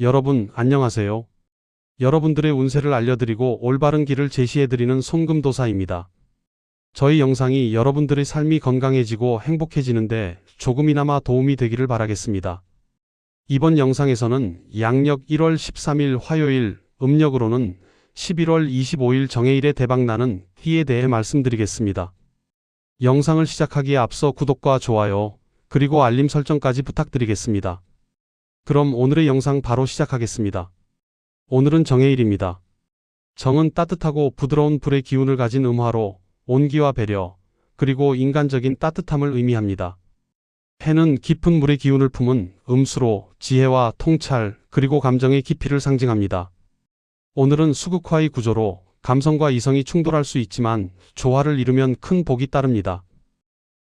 여러분, 안녕하세요. 여러분들의 운세를 알려드리고 올바른 길을 제시해드리는 손금도사입니다. 저희 영상이 여러분들의 삶이 건강해지고 행복해지는데 조금이나마 도움이 되기를 바라겠습니다. 이번 영상에서는 양력 1월 13일 화요일, 음력으로는 11월 25일 정해일에 대박나는 희에 대해 말씀드리겠습니다. 영상을 시작하기에 앞서 구독과 좋아요, 그리고 알림 설정까지 부탁드리겠습니다. 그럼 오늘의 영상 바로 시작하겠습니다. 오늘은 정해일입니다. 정은 따뜻하고 부드러운 불의 기운을 가진 음화로 온기와 배려, 그리고 인간적인 따뜻함을 의미합니다. 해는 깊은 물의 기운을 품은 음수로 지혜와 통찰, 그리고 감정의 깊이를 상징합니다. 오늘은 수극화의 구조로 감성과 이성이 충돌할 수 있지만 조화를 이루면 큰 복이 따릅니다.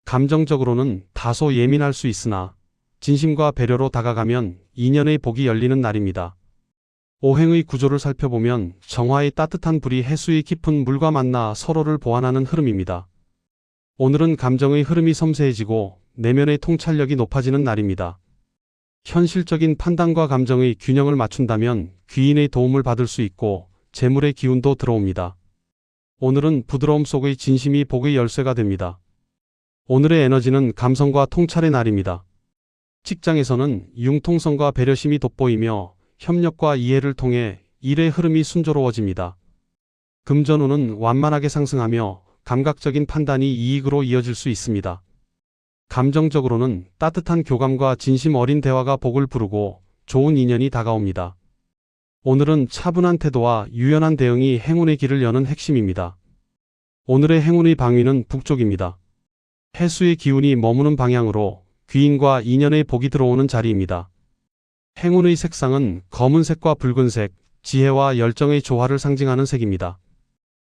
감정적으로는 다소 예민할 수 있으나 진심과 배려로 다가가면 인연의 복이 열리는 날입니다. 오행의 구조를 살펴보면 정화의 따뜻한 불이 해수의 깊은 물과 만나 서로를 보완하는 흐름입니다. 오늘은 감정의 흐름이 섬세해지고 내면의 통찰력이 높아지는 날입니다. 현실적인 판단과 감정의 균형을 맞춘다면 귀인의 도움을 받을 수 있고 재물의 기운도 들어옵니다. 오늘은 부드러움 속의 진심이 복의 열쇠가 됩니다. 오늘의 에너지는 감성과 통찰의 날입니다. 직장에서는 융통성과 배려심이 돋보이며 협력과 이해를 통해 일의 흐름이 순조로워집니다. 금전운은 완만하게 상승하며 감각적인 판단이 이익으로 이어질 수 있습니다. 감정적으로는 따뜻한 교감과 진심 어린 대화가 복을 부르고 좋은 인연이 다가옵니다. 오늘은 차분한 태도와 유연한 대응이 행운의 길을 여는 핵심입니다. 오늘의 행운의 방위는 북쪽입니다. 해수의 기운이 머무는 방향으로 귀인과 인연의 복이 들어오는 자리입니다. 행운의 색상은 검은색과 붉은색, 지혜와 열정의 조화를 상징하는 색입니다.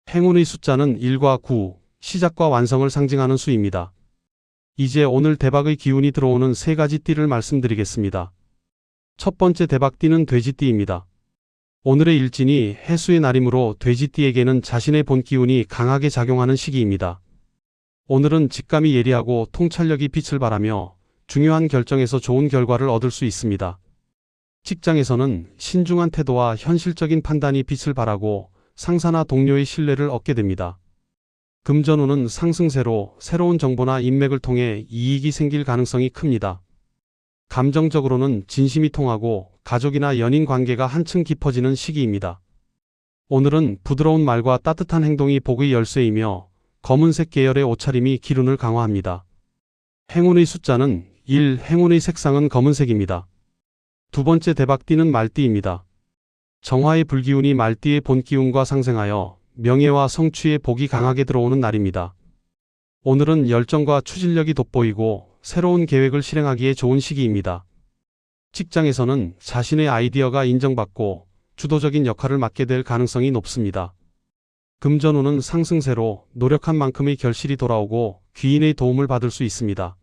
행운의 숫자는 1과 9, 시작과 완성을 상징하는 수입니다. 이제 오늘 대박의 기운이 들어오는 세 가지 띠를 말씀드리겠습니다. 첫 번째 대박띠는 돼지띠입니다. 오늘의 일진이 해수의 날이므로 돼지띠에게는 자신의 본 기운이 강하게 작용하는 시기입니다. 오늘은 직감이 예리하고 통찰력이 빛을 발하며 중요한 결정에서 좋은 결과를 얻을 수 있습니다. 직장에서는 신중한 태도와 현실적인 판단이 빛을 발하고 상사나 동료의 신뢰를 얻게 됩니다. 금전운은 상승세로 새로운 정보나 인맥을 통해 이익이 생길 가능성이 큽니다. 감정적으로는 진심이 통하고 가족이나 연인 관계가 한층 깊어지는 시기입니다. 오늘은 부드러운 말과 따뜻한 행동이 복의 열쇠이며 검은색 계열의 옷차림이 기운을 강화합니다. 행운의 숫자는 1. 행운의 색상은 검은색입니다. 두 번째 대박띠는 말띠입니다. 정화의 불기운이 말띠의 본기운과 상생하여 명예와 성취의 복이 강하게 들어오는 날입니다. 오늘은 열정과 추진력이 돋보이고 새로운 계획을 실행하기에 좋은 시기입니다. 직장에서는 자신의 아이디어가 인정받고 주도적인 역할을 맡게 될 가능성이 높습니다. 금전운은 상승세로 노력한 만큼의 결실이 돌아오고 귀인의 도움을 받을 수 있습니다.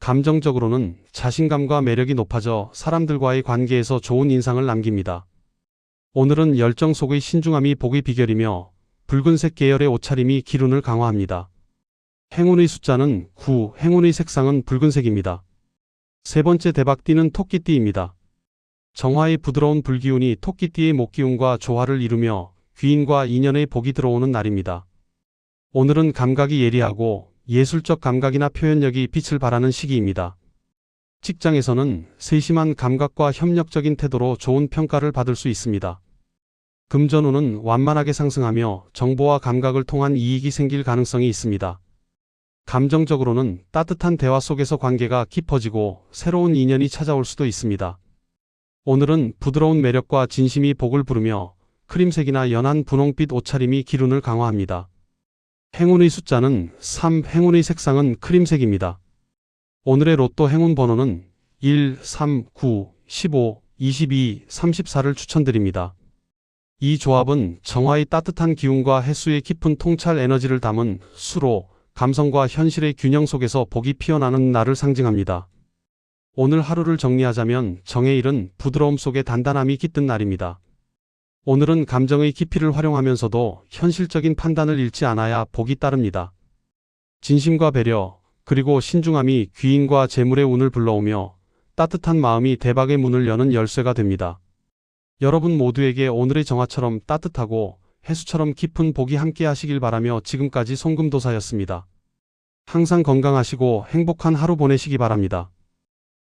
감정적으로는 자신감과 매력이 높아져 사람들과의 관계에서 좋은 인상을 남깁니다. 오늘은 열정 속의 신중함이 복의 비결이며 붉은색 계열의 옷차림이 기운을 강화합니다. 행운의 숫자는 9, 행운의 색상은 붉은색입니다. 세 번째 대박띠는 토끼띠입니다. 정화의 부드러운 불기운이 토끼띠의 목기운과 조화를 이루며 귀인과 인연의 복이 들어오는 날입니다. 오늘은 감각이 예리하고 예술적 감각이나 표현력이 빛을 발하는 시기입니다. 직장에서는 세심한 감각과 협력적인 태도로 좋은 평가를 받을 수 있습니다. 금전운은 완만하게 상승하며 정보와 감각을 통한 이익이 생길 가능성이 있습니다. 감정적으로는 따뜻한 대화 속에서 관계가 깊어지고 새로운 인연이 찾아올 수도 있습니다. 오늘은 부드러운 매력과 진심이 복을 부르며 크림색이나 연한 분홍빛 옷차림이 기운을 강화합니다. 행운의 숫자는 3, 행운의 색상은 크림색입니다. 오늘의 로또 행운 번호는 1, 3, 9, 15, 22, 34를 추천드립니다. 이 조합은 정화의 따뜻한 기운과 해수의 깊은 통찰 에너지를 담은 수로 감성과 현실의 균형 속에서 복이 피어나는 날을 상징합니다. 오늘 하루를 정리하자면 정해일은 부드러움 속에 단단함이 깃든 날입니다. 오늘은 감정의 깊이를 활용하면서도 현실적인 판단을 잃지 않아야 복이 따릅니다. 진심과 배려, 그리고 신중함이 귀인과 재물의 운을 불러오며 따뜻한 마음이 대박의 문을 여는 열쇠가 됩니다. 여러분 모두에게 오늘의 정화처럼 따뜻하고 해수처럼 깊은 복이 함께 하시길 바라며 지금까지 송금도사였습니다. 항상 건강하시고 행복한 하루 보내시기 바랍니다.